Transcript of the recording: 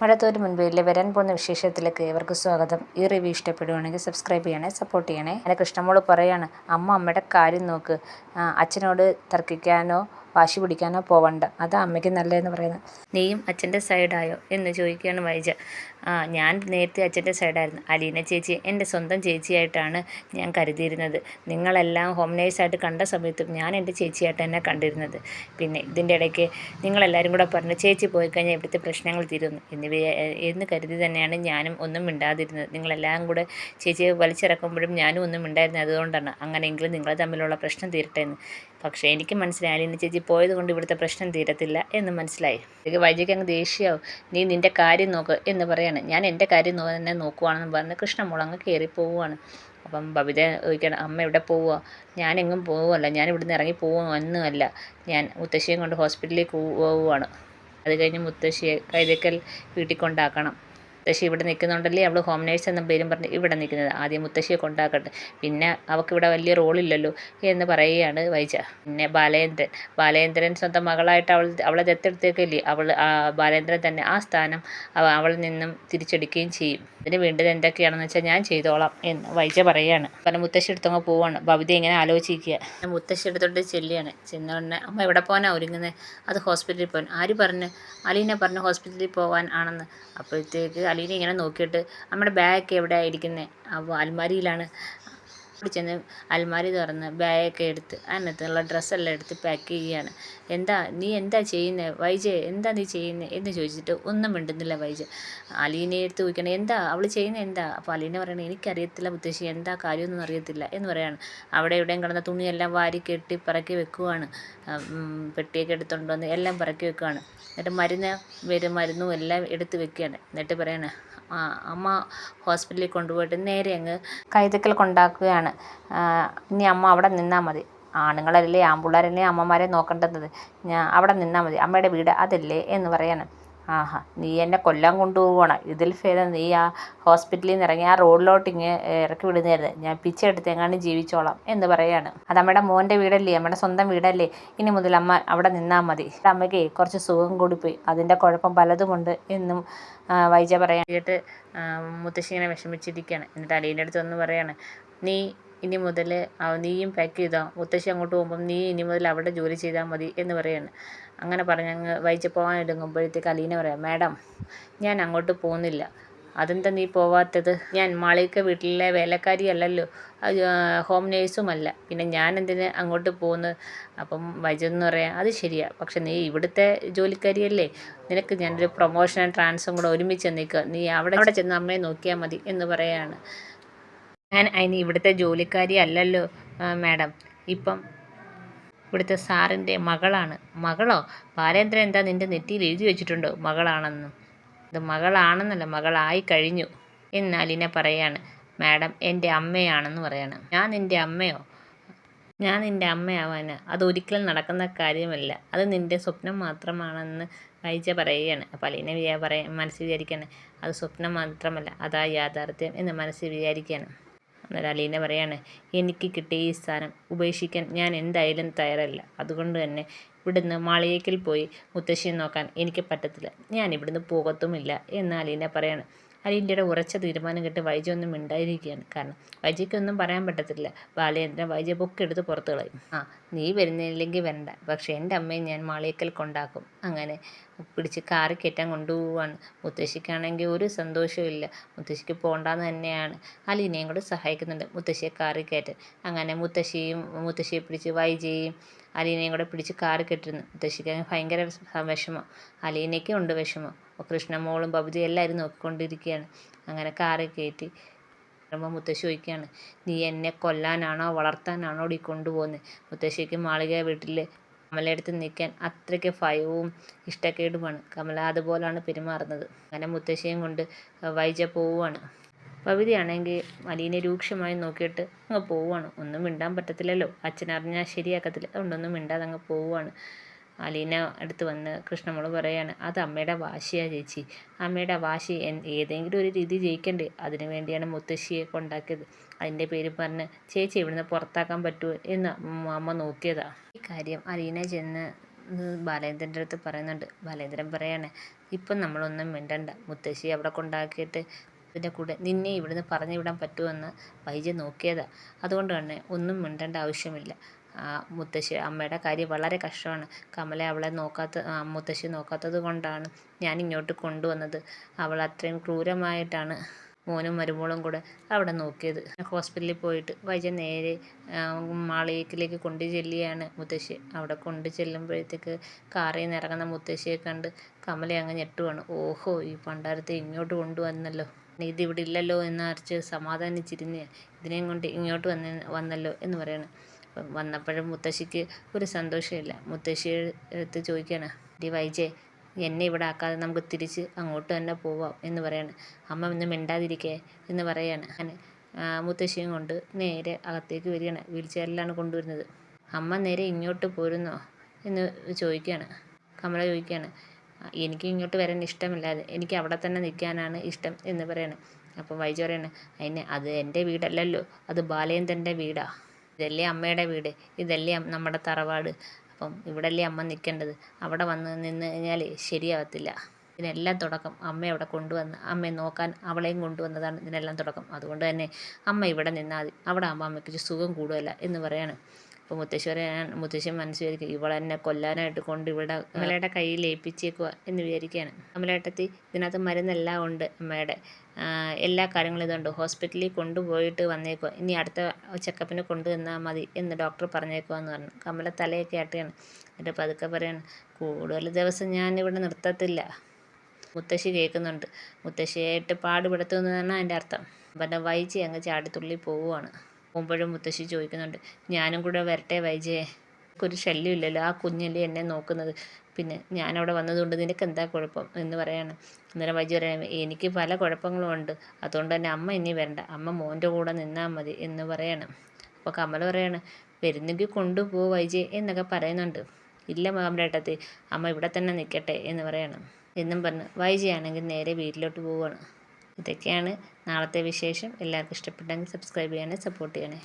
മഴത്തോര് മുൻപേലെ വരാൻ പോകുന്ന വിശേഷത്തിലേക്ക് ഏവർക്കും സ്വാഗതം. ഈ റിവ്യൂ ഇഷ്ടപ്പെടുവാണെങ്കിൽ സബ്സ്ക്രൈബ് ചെയ്യണേ സപ്പോർട്ട് ചെയ്യണേ. എന്റെ കൃഷ്ണമോൾ പറയാണ് അമ്മ അമ്മയുടെ കാര്യം നോക്ക്. അച്ഛനോട് തർക്കിക്കാനോ വാശി പിടിക്കാനോ പോവണ്ട. അതാ അമ്മയ്ക്ക് നല്ലതെന്ന് പറയുന്നത്. നീയും അച്ഛന്റെ സൈഡായോ എന്ന് ചോദിക്കുകയാണ് വൈജ. ആ ഞാൻ നേരത്തെ അച്ഛന്റെ സൈഡായിരുന്നു. അലീന ചേച്ചി എന്റെ സ്വന്തം ചേച്ചിയായിട്ടാണ് ഞാൻ കരുതിയിരുന്നത്. നിങ്ങളെല്ലാം ഹോം നേഴ്സായിട്ട് കണ്ട സമയത്തും ഞാൻ എന്റെ ചേച്ചിയായിട്ട് തന്നെ കണ്ടിരുന്നത്. പിന്നെ ഇതിന്റെ ഇടയ്ക്ക് നിങ്ങളെല്ലാവരും കൂടെ പറഞ്ഞു ചേച്ചി പോയി കഴിഞ്ഞാൽ ഇവിടുത്തെ പ്രശ്നങ്ങൾ തീരുന്നു. എന്നിവയെ എന്ന് കരുതി തന്നെയാണ് ഞാനും ഒന്നും മിണ്ടാതിരുന്നത്. നിങ്ങളെല്ലാം കൂടെ ചേച്ചിയെ വലിച്ചിറക്കുമ്പോഴും ഞാനും ഒന്നും മിണ്ടായിരുന്നത് അതുകൊണ്ടാണ് അങ്ങനെയെങ്കിലും നിങ്ങൾ തമ്മിലുള്ള പ്രശ്നം തീരട്ടെ എന്ന്. പക്ഷേ എനിക്ക് മനസ്സിലായി അലീന ചേച്ചി പോയത് കൊണ്ട് ഇവിടുത്തെ പ്രശ്നം തീരത്തില്ല എന്ന് മനസ്സിലായി. എനിക്ക് വൈജയ്ക്ക് അങ്ങ് ദേഷ്യമാവും നീ നിന്റെ കാര്യം നോക്ക് എന്ന് പറയാണ്. ഞാൻ എന്റെ കാര്യം തന്നെ നോക്കുവാണെന്ന് പറഞ്ഞ് കൃഷ്ണമുളങ്ങ് കയറി പോവുകയാണ് അപ്പം ബബിത ചോദിക്കണം അമ്മ എവിടെ പോവുക ഞാനെങ്ങും പോവുമല്ല ഞാൻ ഇവിടുന്ന് ഇറങ്ങി പോകുന്നൊന്നുമല്ല ഞാൻ മുത്തശ്ശിയും കൊണ്ട് ഹോസ്പിറ്റലിലേക്ക് പോവുകയാണ് അത് കഴിഞ്ഞ് മുത്തശ്ശിയെ കൈതക്കൽ വീട്ടിൽ കൊണ്ടാക്കണം. മുത്തശ്ശി ഇവിടെ നിൽക്കുന്നുണ്ടല്ലേ? അവൾ ഹോം നേഴ്സ് എന്ന പേരും പറഞ്ഞ് ഇവിടെ നിൽക്കുന്നത്. ആദ്യം മുത്തശ്ശിയെ കൊണ്ടാക്കട്ടെ. പിന്നെ അവൾക്ക് ഇവിടെ വലിയ റോളില്ലല്ലോ എന്ന് പറയുകയാണ് വൈജ. പിന്നെ ബാലേന്ദ്രൻ. ബാലേന്ദ്രൻ സ്വന്തം മകളായിട്ട് അവൾ അവളെ ദത്തെടുത്തേക്കല്ലേ? അവൾ ബാലേന്ദ്രൻ തന്നെ ആ സ്ഥാനം അവ- അവളിൽ നിന്നും തിരിച്ചെടുക്കുകയും ചെയ്യും. ഇതിന് വേണ്ടത് എന്തൊക്കെയാണെന്ന് വെച്ചാൽ ഞാൻ ചെയ്തോളാം എന്ന് വൈജ പറയുകയാണ് കാരണം മുത്തശ്ശി എടുത്തങ്ങ് പോവാണ്. ഭവിത ഇങ്ങനെ ആലോചിക്കുക. മുത്തശ്ശി എടുത്തോണ്ട് ചെല്ലിയാണ് ചെന്നോടനെ അമ്മ എവിടെ പോകാനാണ് ഒരുങ്ങുന്നത് അത് ഹോസ്പിറ്റലിൽ പോകാൻ ആര് പറഞ്ഞ്? അലീന പറഞ്ഞു ഹോസ്പിറ്റലിൽ പോകാൻ ആണെന്ന്. അപ്പോഴത്തേക്ക് അലീന ഇങ്ങനെ നോക്കിയിട്ട് നമ്മുടെ ബാഗ് എവിടെ ഇരിക്കുന്നത് അപ്പോൾ അൽമാരിയിലാണ് ചെന്ന് അൽമാരി തുറന്ന് ബാഗൊക്കെ എടുത്ത് അതിനകത്തുള്ള ഡ്രസ്സെല്ലാം എടുത്ത് പാക്ക് ചെയ്യുകയാണ്. എന്താ നീ എന്താ ചെയ്യുന്നത് വൈജ എന്താ നീ ചെയ്യുന്നത് എന്ന് ചോദിച്ചിട്ട് ഒന്നും മിണ്ടുന്നില്ല വൈജ. അലീനെ എടുത്ത് ചോദിക്കണം എന്താ അവൾ ചെയ്യുന്നത് എന്താ? അപ്പോൾ അലീന പറയണത് എനിക്കറിയത്തില്ല മുത്തശ്ശി എന്താ കാര്യമൊന്നും അറിയത്തില്ല എന്ന് പറയുകയാണ് അവിടെ ഇവിടെയും കിടന്ന തുണിയെല്ലാം വാരി കെട്ടി പറക്കി വെക്കുവാണ്. പെട്ടിയൊക്കെ എടുത്തുകൊണ്ട് വന്ന് എല്ലാം പറക്കി വെക്കുവാണ്. എന്നിട്ട് മരുന്ന് വരും മരുന്നും എല്ലാം എടുത്ത് വെക്കുകയാണ്. എന്നിട്ട് പറയാണ് അമ്മ ഹോസ്പിറ്റലിൽ കൊണ്ടുപോയിട്ട് നേരെ അങ്ങ് കൈതക്കൽ കൊണ്ടാക്കുകയാണ്. ഇനി അമ്മ അവിടെ നിന്നാൽ മതി. ആണുങ്ങളല്ലേ ആൺപിള്ളേരല്ലേ അമ്മമാരെ നോക്കേണ്ടത്? ഞാൻ അവിടെ നിന്നാൽ മതി. അമ്മയുടെ വീട് അതല്ലേ എന്ന് പറയാണ്. ആഹാ നീ എന്നെ കൊല്ലാൻ കൊണ്ടുപോകണം ഇതിൽ ഭേദം നീ ആ ഹോസ്പിറ്റലിൽ നിന്ന് ഇറങ്ങി ആ റോഡിലോട്ട് ഇങ്ങ് ഇറക്കി വിടുന്നതായിരുന്നു ഞാൻ പിച്ച എടുത്ത് എങ്ങാണ്ട് ജീവിച്ചോളാം എന്ന് പറയാണ്. അത് നമ്മുടെ മോന്റെ വീടല്ലേ നമ്മുടെ സ്വന്തം വീടല്ലേ? ഇനി മുതൽ അമ്മ അവിടെ നിന്നാൽ മതി. അമ്മയ്ക്ക് കുറച്ച് സുഖം കൂടിപ്പോയി. അതിന്റെ കുഴപ്പം പലതുമുണ്ട് എന്നും വൈജ പറയാൻ കേട്ട് മുത്തശ്ശി ഇങ്ങനെ വിഷമിച്ചിരിക്കുകയാണ്. എന്നിട്ട് അലീന്റെ അടുത്ത് ഒന്ന് പറയാണ് നീ ഇനി മുതൽ നീയും പാക്ക് ചെയ്താൽ മുത്തശ്ശി അങ്ങോട്ട് പോകുമ്പം നീ ഇനി മുതൽ അവിടെ ജോലി ചെയ്താൽ മതി എന്ന് പറയാണ്. അങ്ങനെ പറഞ്ഞങ്ങ് വൈജ പോകാൻ ഒരുങ്ങുമ്പോഴത്തേക്ക് അലീന പറയാം മാഡം ഞാൻ അങ്ങോട്ട് പോകുന്നില്ല. അതെന്താ നീ പോവാത്തത്? ഞാൻ മാളിക വീട്ടിലെ വേലക്കാരിയല്ലല്ലോ ഹോം നേഴ്സുമല്ല പിന്നെ ഞാൻ എന്തിന് അങ്ങോട്ട് പോകുന്നത്? അപ്പം വൈജെന്ന് പറയാം അത് ശരിയാ. പക്ഷെ നീ ഇവിടുത്തെ ജോലിക്കാരിയല്ലേ. നിനക്ക് ഞാനൊരു പ്രൊമോഷനും ട്രാൻസും കൂടെ ഒരുമിച്ച് നിൽക്കുക നീ അവിടെ അവിടെ ചെന്ന് അമ്മയെ നോക്കിയാൽ മതി എന്ന് പറയാണ്. ഞാൻ അതിന് ഇവിടുത്തെ ജോലിക്കാരി അല്ലല്ലോ മാഡം. ഇപ്പം ഇവിടുത്തെ സാറിന്റെ മകളാണ്. മകളോ? ബാലേന്ദ്രൻ എന്താ നിന്റെ നെറ്റിയിൽ എഴുതി വെച്ചിട്ടുണ്ടോ? മകളാണെന്നും. അത് മകളാണെന്നല്ല മകളായി കഴിഞ്ഞു എന്ന് അലീന പറയാണ്. മാഡം എന്റെ അമ്മയാണെന്ന് പറയാണ്. ഞാൻ നിന്റെ അമ്മയോ? ഞാൻ നിന്റെ അമ്മയാവാന്. അതൊരിക്കലും നടക്കുന്ന കാര്യമല്ല. അത് നിന്റെ സ്വപ്നം മാത്രമാണെന്ന് വൈജ പറയുകയാണ് അപ്പോൾ അലീന വിചാ പറയാൻ മനസ്സിൽ വിചാരിക്കുകയാണ് അത് സ്വപ്നം മാത്രമല്ല അതാ യാഥാർത്ഥ്യം എന്ന് മനസ്സിൽ വിചാരിക്കുകയാണ് അന്നേരം അലീന പറയാണ് എനിക്ക് കിട്ടിയ ഈ സ്ഥാനം ഉപേക്ഷിക്കാൻ ഞാൻ എന്തായാലും തയ്യാറല്ല. അതുകൊണ്ട് തന്നെ ഇവിടുന്ന് മാളികയ്ക്കൽ പോയി മുത്തശ്ശിയെ നോക്കാൻ എനിക്ക് പറ്റത്തില്ല. ഞാൻ ഇവിടുന്ന് പോകത്തുമില്ല എന്ന് അലീന പറയാണ്. അലീന്റെ ഉറച്ച തീരുമാനം കേട്ട് വൈജി ഒന്നും മിണ്ടായിരിക്കുകയാണ്. കാരണം വൈജിക്കൊന്നും പറയാൻ പറ്റത്തില്ല. ബാലചന്ദ്രൻ വൈജ എടുത്ത് പുറത്ത് കളയും. ആ നീ വരുന്നില്ലെങ്കിൽ വരണ്ട പക്ഷേ എന്റെ അമ്മയെ ഞാൻ മാളിയക്കൽ കൊണ്ടാക്കും. അങ്ങനെ പിടിച്ച് കാറി കയറ്റാൻ കൊണ്ടുപോവാണ്. മുത്തശ്ശിക്കാണെങ്കിൽ ഒരു സന്തോഷവും ഇല്ല. മുത്തശ്ശിക്ക് പോകണ്ടെന്ന് തന്നെയാണ്. അലീനയും കൂടെ സഹായിക്കുന്നുണ്ട്. മുത്തശ്ശിയെ കാറി കയറ്റാൻ. അങ്ങനെ മുത്തശ്ശിയും മുത്തശ്ശിയെ പിടിച്ച് വൈജയും അലീനയും കൂടെ പിടിച്ച് കാറി കെട്ടിരുന്നു. മുത്തശ്ശിക്ക് ഭയങ്കര വിഷമം. അലീനയ്ക്കും ഉണ്ട് വിഷമം. കൃഷ്ണമോളും ബബുജി എല്ലാവരും നോക്കിക്കൊണ്ടിരിക്കുകയാണ്. അങ്ങനെ കാറി കയറ്റി പറയുമ്പോൾ മുത്തശ്ശി ചോദിക്കുകയാണ് നീ എന്നെ കൊല്ലാനാണോ വളർത്താനാണോ ഈ കൊണ്ടുപോകുന്നത് മുത്തശ്ശിക്ക് മാളിക വീട്ടിൽ കമലയടുത്ത് നിൽക്കാൻ അത്രയ്ക്ക് ഭയവും ഇഷ്ടക്കേടുമാണ്. കമല അതുപോലാണ് പെരുമാറുന്നത്. അങ്ങനെ മുത്തശ്ശിയും കൊണ്ട് വൈജ പോവുകയാണ് ഭവിതയാണെങ്കിൽ അലീനെ രൂക്ഷമായി നോക്കിയിട്ട് അങ്ങ് പോവുകയാണ് ഒന്നും മിണ്ടാൻ പറ്റത്തില്ലല്ലോ. അച്ഛൻ അറിഞ്ഞാൽ ശരിയാക്കത്തില്ല. അതുകൊണ്ടൊന്നും മിണ്ടാതെ അങ്ങ് പോവുകയാണ് അലീന അടുത്ത് വന്ന് കൃഷ്ണമോൾ പറയാണ് അത് അമ്മയുടെ വാശിയാണ് ചേച്ചി. അമ്മയുടെ വാശി ഏതെങ്കിലും ഒരു രീതി ജയിക്കണ്ടേ? അതിനു വേണ്ടിയാണ് മുത്തശ്ശിയെ കൊണ്ടാക്കിയത്. അതിന്റെ പേര് പറഞ്ഞ് ചേച്ചി ഇവിടുന്ന് പുറത്താക്കാൻ പറ്റുമോ എന്ന് അമ്മ- നോക്കിയതാ. ഈ കാര്യം അലീന ചെന്ന് ബാലേന്ദ്രന്റെ അടുത്ത് പറയുന്നുണ്ട്. ബാലേന്ദ്രൻ പറയാണ് ഇപ്പം നമ്മളൊന്നും മിണ്ടണ്ട. മുത്തശ്ശി അവിടെ കൊണ്ടാക്കിയിട്ട് ഇതിന്റെ കൂടെ നിന്നെ ഇവിടുന്ന് പറഞ്ഞു വിടാൻ പറ്റുമെന്ന് വൈജ നോക്കിയതാ. അതുകൊണ്ട് തന്നെ ഒന്നും മിണ്ടേണ്ട ആവശ്യമില്ല. മുത്തശ്ശി അമ്മയുടെ കാര്യം വളരെ കഷ്ടമാണ്. കമല അവളെ നോക്കാത്ത മുത്തശ്ശി നോക്കാത്തത് കൊണ്ടാണ് ഞാൻ ഇങ്ങോട്ട് കൊണ്ടുവന്നത്. അവൾ അത്രയും ക്രൂരമായിട്ടാണ് മോനും മരുമോളും കൂടെ അവിടെ നോക്കിയത്. ഹോസ്പിറ്റലിൽ പോയിട്ട് വൈദ്യ നേരെ മാളികയിലേക്ക് കൊണ്ടു ചെല്ലുകയാണ് മുത്തശ്ശി. അവിടെ കൊണ്ടു ചെല്ലുമ്പോഴത്തേക്ക് കാറിൽ നിന്ന് ഇറങ്ങുന്ന മുത്തശ്ശിയെ കണ്ട് കമല അങ്ങ് ഞെട്ടുവാണ്. ഓഹോ ഈ പണ്ടാരത്തെ ഇങ്ങോട്ട് കൊണ്ടുവന്നല്ലോ. ഇതിവിടെ ഇല്ലല്ലോ എന്നറിച്ച് സമാധാനിച്ചിരുന്ന് ഇതിനെയും കൊണ്ട് ഇങ്ങോട്ട് വന്ന വന്നല്ലോ എന്ന് പറയണം. വന്നപ്പോഴും മുത്തശ്ശിക്ക് ഒരു സന്തോഷമില്ല. മുത്തശ്ശി എടുത്ത് ചോദിക്കുകയാണ് ഡി വൈജേ എന്നെ ഇവിടെ ആക്കാതെ നമുക്ക് തിരിച്ച് അങ്ങോട്ട് തന്നെ പോവാം എന്ന് പറയാണ്. അമ്മ ഒന്ന് മിണ്ടാതിരിക്കേ എന്ന് പറയാണ്. മുത്തശ്ശിയും കൊണ്ട് നേരെ അകത്തേക്ക് വരികയാണ്. വീൽ ചെയറിലാണ് കൊണ്ടുവരുന്നത്. അമ്മ നേരെ ഇങ്ങോട്ട് പോരുന്നോ എന്ന് ചോദിക്കുകയാണ്. കമല ചോദിക്കുകയാണ് എനിക്ക് ഇങ്ങോട്ട് വരാൻ ഇഷ്ടമില്ലാതെ എനിക്ക് അവിടെ തന്നെ നിൽക്കാനാണ് ഇഷ്ടം എന്ന് പറയാണ്. അപ്പം വൈജു പറയാണ് അതിന് അത് എന്റെ വീടല്ലല്ലോ. അത് ബാലേന്ദ്രന്റെ വീടാ. ഇതല്ലേ അമ്മയുടെ വീട്. ഇതല്ലേ നമ്മുടെ തറവാട്. അപ്പം ഇവിടെയല്ലേ അമ്മ നിൽക്കേണ്ടത്. അവിടെ വന്ന് നിന്ന് കഴിഞ്ഞാൽ ശരിയാവത്തില്ല. ഇതിനെല്ലാം തുടക്കം അമ്മ അവിടെ കൊണ്ടുവന്ന് അമ്മയെ നോക്കാൻ അവളെയും കൊണ്ടുവന്നതാണ് ഇതിനെല്ലാം തുടക്കം. അതുകൊണ്ട് തന്നെ അമ്മ ഇവിടെ നിന്നാൽ അവിടെ ആകുമ്പോൾ അമ്മയ്ക്ക് സുഖം കൂടുതല എന്ന് പറയാണ്. അപ്പോൾ മുത്തശ്ശിയോടെ ഞാൻ മുത്തശ്ശി മനസ്സ് വിചാരിക്കും ഇവളെന്നെ കൊല്ലാനായിട്ട് കൊണ്ട് ഇവിടെ അമ്മയുടെ കയ്യിൽ ഏൽപ്പിച്ചേക്കുക എന്ന് വിചാരിക്കുകയാണ്. അമലേട്ടത്തി ഇതിനകത്ത് മരുന്നെല്ലാം ഉണ്ട് അമ്മയുടെ. എല്ലാ കാര്യങ്ങളും ഇതുണ്ട്. ഹോസ്പിറ്റലിൽ കൊണ്ടുപോയിട്ട് വന്നേക്കുക ഇനി അടുത്ത ചെക്കപ്പിന് കൊണ്ടുവന്നാൽ മതി എന്ന് ഡോക്ടർ പറഞ്ഞേക്കുക എന്ന് പറഞ്ഞു. കമല തലയൊക്കെ ആട്ടുകയാണ്. എന്നിട്ട് പതുക്കെ പറയാണ് കൂടുതൽ ദിവസം ഞാൻ ഇവിടെ നിർത്തത്തില്ല. മുത്തശ്ശി കേൾക്കുന്നുണ്ട്. മുത്തശ്ശിയായിട്ട് പാടുപെടുത്തുമെന്ന് പറഞ്ഞാൽ അതിന്റെ അർത്ഥം. അപ്പം വൈച്ചി അങ്ങ് ചാടിത്തുള്ളി പോവുകയാണ് പോകുമ്പോഴും മുത്തശ്ശി ചോദിക്കുന്നുണ്ട് ഞാനും കൂടെ വരട്ടെ വൈജയെ ഒരു ശല്യമില്ലല്ലോ ആ കുഞ്ഞല്ലേ എന്നെ നോക്കുന്നത്. പിന്നെ ഞാനവിടെ വന്നതുകൊണ്ട് നിനക്ക് എന്താ കുഴപ്പം? എന്ന് പറയാണ്. അന്നേരം വൈജി പറയാം എനിക്ക് പല കുഴപ്പങ്ങളും ഉണ്ട് അതുകൊണ്ട് തന്നെ അമ്മ ഇനി വരണ്ട അമ്മ മോന്റെ കൂടെ നിന്നാൽ മതി എന്ന് പറയണം. അപ്പോൾ കമൽ പറയാണ് വരുന്നെങ്കിൽ കൊണ്ടുപോ വൈജി എന്നൊക്കെ പറയുന്നുണ്ട്. ഇല്ല മാമരേട്ടത്തി അമ്മ ഇവിടെ തന്നെ നിൽക്കട്ടെ എന്ന് പറയണം. എന്നും പറഞ്ഞ് വൈജയാണെങ്കിൽ നേരെ വീട്ടിലോട്ട് പോവുകയാണ്. ഇതൊക്കെയാണ് നാളത്തെ വിശേഷം. എല്ലാവർക്കും ഇഷ്ടപ്പെട്ടെങ്കിൽ സബ്സ്ക്രൈബ് ചെയ്യണേ സപ്പോർട്ട് ചെയ്യണേ